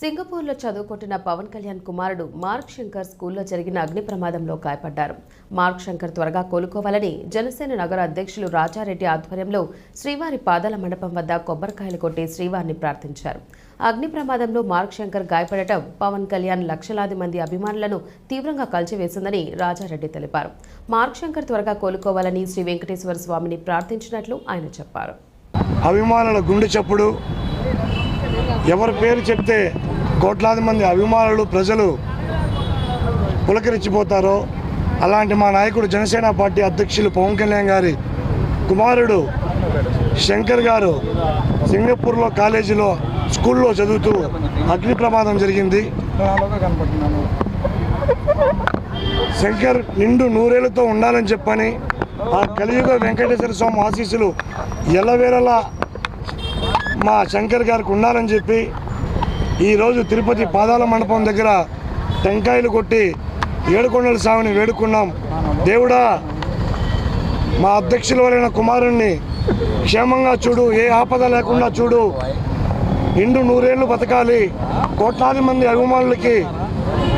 సింగపూర్లో చదువుకుంటున్న పవన్ కళ్యాణ్ కుమారుడు మార్క్ శంకర్ స్కూల్లో జరిగిన అగ్ని ప్రమాదంలో గాయపడ్డారు. మార్క్ శంకర్ త్వరగా కోలుకోవాలని జనసేన నగర అధ్యక్షులు రాజారెడ్డి ఆధ్వర్యంలో శ్రీవారి పాదాల మండపం వద్ద కొబ్బరికాయలు కొట్టి శ్రీవారిని ప్రార్థించారు. అగ్ని ప్రమాదంలో మార్క్ శంకర్ గాయపడటం పవన్ కళ్యాణ్ లక్షలాది మంది అభిమానులను తీవ్రంగా కలిచివేసిందని రాజారెడ్డి తెలిపారు. మార్క్ శంకర్ త్వరగా కోలుకోవాలని శ్రీ వెంకటేశ్వర స్వామిని ప్రార్థించినట్లు ఆయన చెప్పారు. అభిమానుల గుండె చప్పుడు ఎవరి పేరు చెప్తే కోట్లాది మంది అభిమానులు ప్రజలు పులకరించిపోతారో అలాంటి మా నాయకుడు జనసేన పార్టీ అధ్యక్షులు పవన్ కళ్యాణ్ గారి కుమారుడు శంకర్ గారు సింగపూర్లో కాలేజీలో స్కూల్లో చదువుతూ అగ్ని ప్రమాదం జరిగింది. శంకర్ నిండు నూరేళ్ళతో ఉండాలని చెప్పని ఆ కలియుగ వెంకటేశ్వర స్వామి ఆశీస్సులు ఎల్లవేళలా మా శంకర్ గారికి ఉండాలని చెప్పి ఈరోజు తిరుపతి పాదాల మండపం దగ్గర టెంకాయలు కొట్టి ఏడుకొండల స్వామిని వేడుకున్నాం. దేవుడా మా అధ్యక్షుల వలన కుమారుణ్ణి క్షేమంగా చూడు ఏ ఆపద లేకుండా చూడు. నిండు నూరేళ్ళు బతకాలి. కోట్లాది మంది అభిమానులకి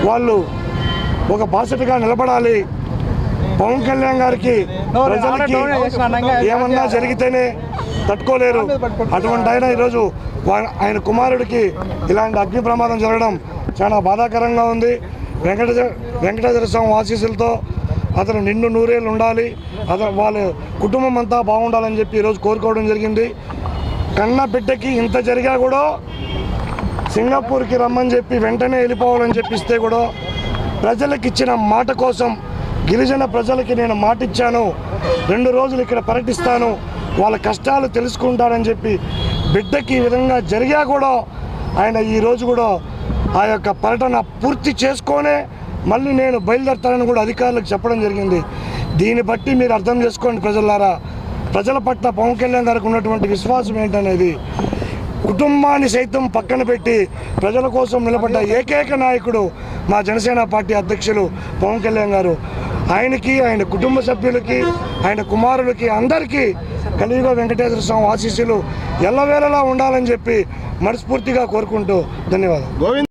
వాళ్ళు ఒక బాసటగా నిలబడాలి. పవన్ కళ్యాణ్ గారికి ప్రజలకి ఏమన్నా జరిగితేనే తట్టుకోలేరు. అటువంటి ఆయన ఈరోజు వా- ఆయన కుమారుడికి ఇలాంటి అగ్ని ప్రమాదం జరగడం చాలా బాధాకరంగా ఉంది. వెంకటేశ్వర వెంకటేశ్వర స్వామి ఆశీస్సులతో అతను నిండు నూరేళ్ళు ఉండాలి. అతను వాళ్ళ కుటుంబం అంతా బాగుండాలని చెప్పి ఈరోజు కోరుకోవడం జరిగింది. కన్న బిడ్డకి ఇంత జరిగా కూడా సింగపూర్కి రమ్మని చెప్పి వెంటనే వెళ్ళిపోవాలని చెప్పిస్తే కూడా ప్రజలకు ఇచ్చిన మాట కోసం గిరిజన ప్రజలకి నేను మాట ఇచ్చాను రెండు రోజులు ఇక్కడ పర్యటిస్తాను. వాళ్ళ కష్టాలు తెలుసుకుంటారని చెప్పి బిడ్డకి ఈ విధంగా జరిగా కూడా ఆయన ఈ రోజు కూడా ఆ యొక్క పర్యటన పూర్తి చేసుకొనే మళ్ళీ నేను బయలుదేరుతానని కూడా అధికారులకు చెప్పడం జరిగింది. దీన్ని బట్టి మీరు అర్థం చేసుకోండి ప్రజలారా. ప్రజల పట్ల పవన్ కళ్యాణ్ గారికి ఉన్నటువంటి విశ్వాసం ఏంటనేది. కుటుంబాన్ని సైతం పక్కన పెట్టి ప్రజల కోసం నిలబడ్డ ఏకైక నాయకుడు మా జనసేన పార్టీ అధ్యక్షులు పవన్ కళ్యాణ్ గారు. ఆయనకి ఆయన కుటుంబ సభ్యులకి ఆయన కుమారులకి అందరికీ కలియుగ వెంకటేశ్వర స్వామి ఆశీస్సులు ఎల్లవేళలా ఉండాలని చెప్పి మనస్ఫూర్తిగా కోరుకుంటూ ధన్యవాదాలు.